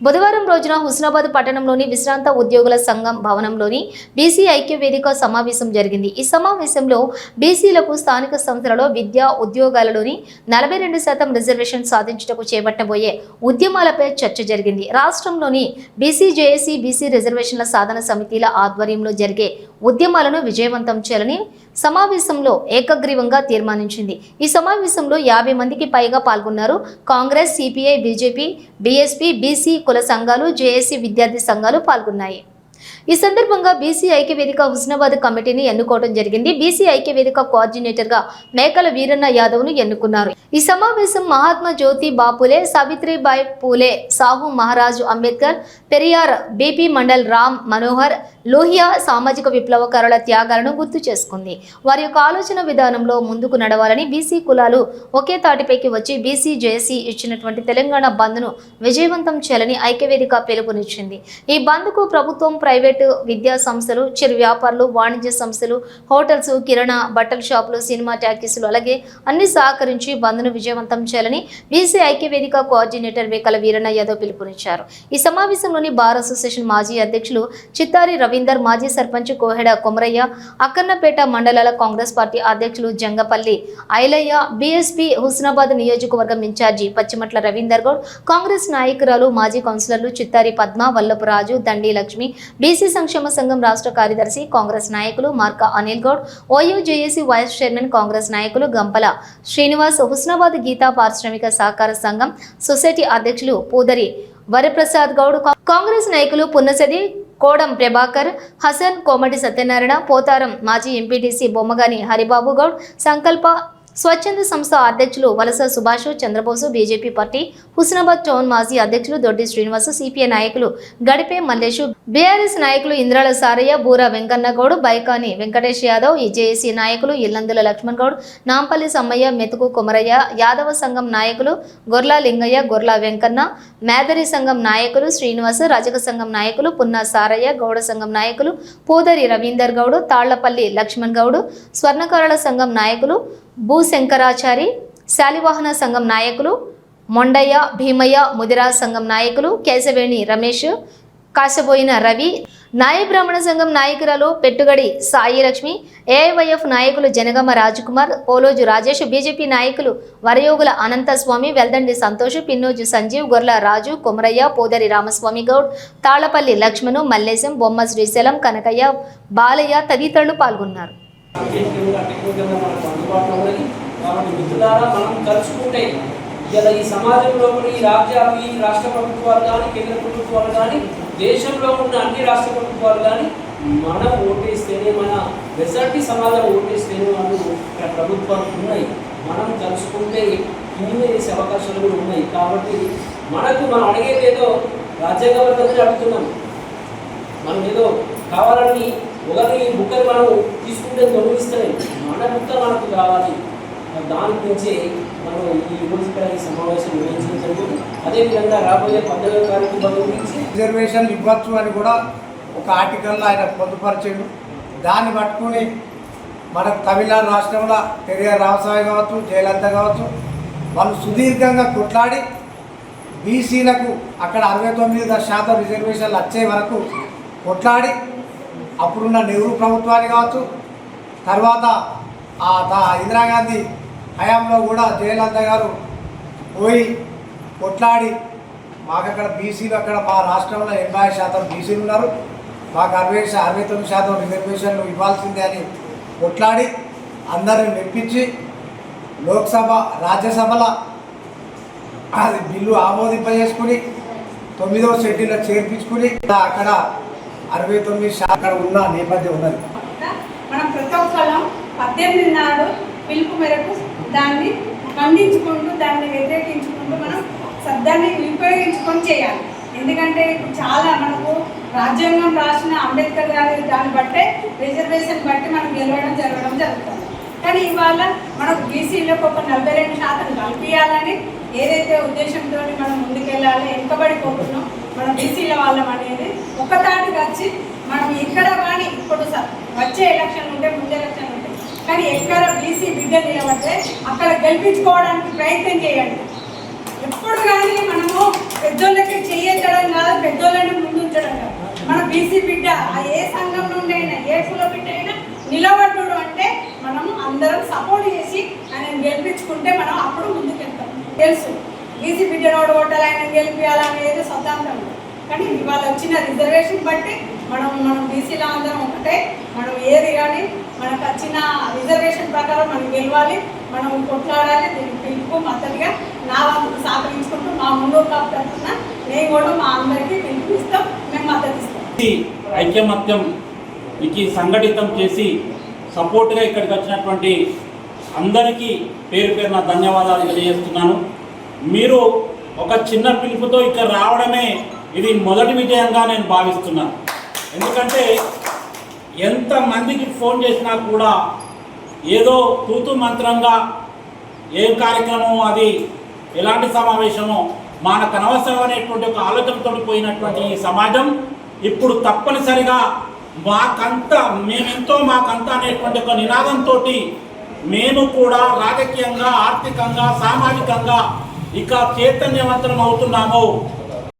బుధవారం రోజున హుస్నాబాద్ పట్టణంలోని విశ్రాంత ఉద్యోగుల సంఘం భవనంలోని బీసీ ఐక్య వేదిక సమావేశం జరిగింది. ఈ సమావేశంలో బీసీలకు స్థానిక సంస్థలలో విద్యా ఉద్యోగాలలోని నలభై రెండు శాతం రిజర్వేషన్ సాధించటకు చేపట్టబోయే ఉద్యమాలపై చర్చ జరిగింది. రాష్ట్రంలోని బీసీ జేఏసీ బీసీ రిజర్వేషన్ల సాధన సమితిల ఆధ్వర్యంలో జరిగే ఉద్యమాలను విజయవంతం చేయాలని సమావేశంలో ఏకగ్రీవంగా తీర్మానించింది. ఈ సమావేశంలో యాభై మందికి పైగా పాల్గొన్నారు. Congress CPI BJP BSP BC కుల సంఘాలు జేఏసీ విద్యార్థి సంఘాలు పాల్గొన్నాయి. ఈ సందర్భంగా బీసీ ఐక్య వేదిక హుస్నాబాద్ కమిటీని ఎన్నుకోవడం జరిగింది. బీసీ ఐక్య వేదిక కోఆర్డినేటర్గా మేకల వీరన్న యాదవ్ను ఎన్నుకున్నారు. ఈ సమావేశం మహాత్మా జ్యోతి బాపులే సావిత్రిబాయి పూలే సాహు మహారాజు అంబేద్కర్ పెరియార్ బీపీ మండల్ రామ్ మనోహర్ లోహియా సామాజిక విప్లవకారుల త్యాగాలను గుర్తు చేసుకుంది. వారి యొక్క ఆలోచన విధానంలో ముందుకు నడవాలని బీసీ కులాలు ఒకే తాటిపైకి వచ్చి బీసీ జేసీ ఇచ్చినటువంటి తెలంగాణ బంద్ను విజయవంతం చేయాలని ఐక్యవేదిక పిలుపునిచ్చింది. ఈ బంద్కు ప్రభుత్వం ప్రైవేటు విద్యా సంస్థలు చిరు వ్యాపారులు వాణిజ్య సంస్థలు హోటల్స్ కిరాణా బట్టల షాపులు సినిమా ట్యాకీసులు అలాగే అన్ని సహకరించి బంద్ను విజయవంతం చేయాలని బీసీ ఐక్యవేదిక కోఆర్డినేటర్ వేకల వీరన్న యాదవ్ పిలుపునిచ్చారు. ఈ సమావేశంలోని బార్ అసోసియేషన్ మాజీ అధ్యక్షులు చిత్తారి రవీందర్ మాజీ సర్పంచ్ కోహెడ కొమరయ్య అక్కన్నపేట మండలాల కాంగ్రెస్ పార్టీ అధ్యక్షులు జంగపల్లి ఐలయ్య బీఎస్పీ హుస్నాబాద్ నియోజకవర్గం ఇన్ఛార్జి పచ్చిమట్ల రవీందర్ గౌడ్ కాంగ్రెస్ నాయకురాలు మాజీ కౌన్సిలర్లు చిత్తారి పద్మ వల్లపు రాజు దండి లక్ష్మి బీసీ సంక్షేమ సంఘం రాష్ట్ర కార్యదర్శి కాంగ్రెస్ నాయకులు Marka Anil Goud OUJAC vice chairman Congress నాయకులు గంపల శ్రీనివాస్ హుస్నాబాద్ గీతా పారిశ్రామిక సహకార సంఘం సొసైటీ అధ్యక్షులు పూదరి వరప్రసాద్ గౌడ్ కాంగ్రెస్ నాయకులు పున్నసది కోడం ప్రభాకర్ హసన్ కోమటి సత్యనారాయణ పోతారం మాజీ ఎంపీటీసీ బొమ్మగాని హరిబాబు గౌడ్ సంకల్ప స్వచ్ఛంద సంస్థ అధ్యక్షులు Valasa Subhash Chandrabose BJP party Husnabad town మాజీ అధ్యక్షులు దొడ్డి శ్రీనివాస్ సిపిఐ నాయకులు గడిపే మల్లేషు బీఆర్ఎస్ నాయకులు ఇంద్రాల సారయ్య బూర వెంకన్నగౌడ్ బైకాని వెంకటేష్ యాదవ్ జేఏసీ నాయకులు ఇల్లందుల లక్ష్మణ్ గౌడ్ నాంపల్లి సమ్మయ్య మెతుకు కొమరయ్య యాదవ సంఘం నాయకులు గొర్లా లింగయ్య గొర్లా వెంకన్న మేదరి సంఘం నాయకులు శ్రీనివాస్ రజక సంఘం నాయకులు పున్నా సారయ్య గౌడ సంఘం నాయకులు పూదరి రవీందర్ గౌడ్ తాళ్ళపల్లి లక్ష్మణ్ గౌడ్ స్వర్ణకారుల సంఘం నాయకులు భూశంకరాచారి శాలివాహన సంఘం నాయకులు మొండయ్య భీమయ్య ముదిరా సంఘం నాయకులు కేశవేణి రమేష్ కాశబోయిన రవి నాయ బ్రాహ్మణ సంఘం నాయకురాలు పెట్టుగడి సాయి లక్ష్మి ఏఐవైఎఫ్ నాయకులు జనగమ రాజ్కుమార్ పోలోజు రాజేష్ బీజేపీ నాయకులు వరయోగుల అనంతస్వామి వెల్దండి సంతోష్ పిన్నోజు సంజీవ్ గొర్ల రాజు కొమరయ్య పోదరి రామస్వామి గౌడ్ తాళపల్లి లక్ష్మణు మల్లేశం బొమ్మ శ్రీశైలం కనకయ్య బాలయ్య తదితరులు పాల్గొన్నారు. సాంకేతికంగా టెక్నికల్గా మనకు అందుబాటులో ఉన్నది. కాబట్టి మిత్రులారా మనం కలుసుకుంటే ఇలా ఈ సమాజంలో ఈ రాజ్యాలు ఈ రాష్ట్ర ప్రభుత్వాలు కానీ కేంద్ర ప్రభుత్వాలు కానీ దేశంలో ఉన్న అన్ని రాష్ట్ర ప్రభుత్వాలు కానీ మనం ఓటేస్తేనే మన మెజార్టీ సమాజం ఓటేస్తేనే వాళ్ళు ఇక్కడ ప్రభుత్వాలు ఉన్నాయి. మనం కలుసుకుంటే ఇన్ని చేసే అవకాశాలు కూడా ఉన్నాయి. కాబట్టి మనకు మనం అడిగేది ఏదో రాజ్యాంగబద్ధంగా అడుగుతున్నాం. మనం ఏదో కావాలని ఒకరి బుక్కని మనం తీసుకుంటే తొలగిస్తలేం మన బుక్క మనకు కావాలి. దాని గురించే మనం ఈ రోజు సమావేశం నిర్వహించడం అదేవిధంగా రాబోయే పద్దెనిమిది తారీఖు గురించి రిజర్వేషన్ ఇవ్వచ్చు అని కూడా ఒక ఆర్టికల్లో ఆయన పొందుపరిచాడు. దాన్ని పట్టుకుని మన తమిళనాడు రాష్ట్రంలో పెరియార్ రామస్వామి కావచ్చు జయలలిత కావచ్చు వాళ్ళు సుదీర్ఘంగా కొట్లాడి బీసీలకు అక్కడ అరవై తొమ్మిది శాతం రిజర్వేషన్లు వచ్చే వరకు కొట్లాడి అప్పుడున్న నెహ్రూ ప్రభుత్వాన్ని కావచ్చు తర్వాత ఆ ఇందిరాగాంధీ హయాంలో కూడా జయలలిత గారు పోయి కొట్లాడి మాకు అక్కడ బీసీలు అక్కడ మా రాష్ట్రంలో ఎనభై శాతం బీసీలు ఉన్నారు మాకు అరవై అరవై తొమ్మిది శాతం రిజర్వేషన్లు ఇవ్వాల్సిందే అని కొట్లాడి అందరిని మెప్పించి లోక్సభ రాజ్యసభల అది బిల్లు ఆమోదింపజేసుకుని తొమ్మిదవ షెడ్యూల్లో చేర్పించుకుని అక్కడ అరవై తొమ్మిది శాతం ఉన్న నేపథ్యం ఉన్నది. మనం ప్రతి ఒక్కరం పద్దెనిమిది నాడు పిలుపు మేరకు దాన్ని ఖండించుకుంటూ దాన్ని వ్యతిరేకించుకుంటూ మనం శబ్దాన్ని ఉపయోగించుకొని చేయాలి. ఎందుకంటే ఇప్పుడు చాలా మనకు రాజ్యాంగం రాసిన అంబేద్కర్ గారి దాన్ని బట్టే రిజర్వేషన్ బట్టి మనం గెలవడం జరగడం జరుగుతుంది. కానీ ఇవాళ మనకు బీసీలకు ఒక నలభై రెండు శాతం కల్పించాలని ఏదైతే ఉద్దేశంతో మనం ముందుకెళ్ళాలి వెనుకబడిపోతున్నాం మనం బీసీల వాళ్ళం అనేది ఒకతాటి వచ్చి మనం ఇక్కడ కానీ ఇప్పుడు వచ్చే ఎలక్షన్ ఉంటే ముందు ఎలక్షన్ ఉంటే కానీ ఎక్కడ బీసీ బిడ్డ నిలబడితే అక్కడ గెలిపించుకోవడానికి ప్రయత్నం చేయండి. ఎప్పుడు కానీ మనము పెద్దోళ్ళకి చేయడం కాదు పెద్దోళ్ళని ముందుంచడం కాదు. మన బీసీ బిడ్డ ఆ ఏ సంఘం నుండి అయినా ఏ అందరం సపోర్ట్ చేసి ఆయన గెలిపించుకుంటే మనం అప్పుడు ముందుకు వెళ్తాం. తెలుసు. బిడ్డ బిడ్డనోడు ఓటాలి ఆయన గెలిపించాలనేది స్వతంత్రం. కానీ ఇవాళ వచ్చిన రిజర్వేషన్ బట్టి మనం మనం బీసీలో అందరం ఒకటే మనం ఏది కానీ మనకు వచ్చిన రిజర్వేషన్ ప్రకారం మనం గెలవాలి మనం కొట్లాడాలి దీనికి పిలుపు మద్దతుగా నా వంతు సహకరించుకుంటూ మా ముందు కాపుతున్న నేను కూడా మా అందరికీ పిలుపు ఇస్తాం మేము మద్దతు ఇస్తాం ఐక్యమత్యం సంఘటితం చేసి సపోర్ట్గా ఇక్కడికి వచ్చినటువంటి అందరికీ పేరు పేరున ధన్యవాదాలు తెలియజేస్తున్నాను. మీరు ఒక చిన్న పిలుపుతో ఇక్కడ రావడమే ఇది మొదటి విజయంగా నేను భావిస్తున్నాను. ఎందుకంటే ఎంతమందికి ఫోన్ చేసినా కూడా ఏదో తూతు మంత్రంగా ఏం కార్యక్రమం అది ఎలాంటి సమావేశమో మనకు అనవసరం అనేటువంటి ఒక ఆలోచనతో పోయినటువంటి ఈ సమాజం ఇప్పుడు తప్పనిసరిగా మాకంత మేమెంతో మాకంత అనేటువంటి ఒక నినాదంతో మేము కూడా రాజకీయంగా ఆర్థికంగా సామాజికంగా ఇక చైతన్యవంతం అవుతున్నాము.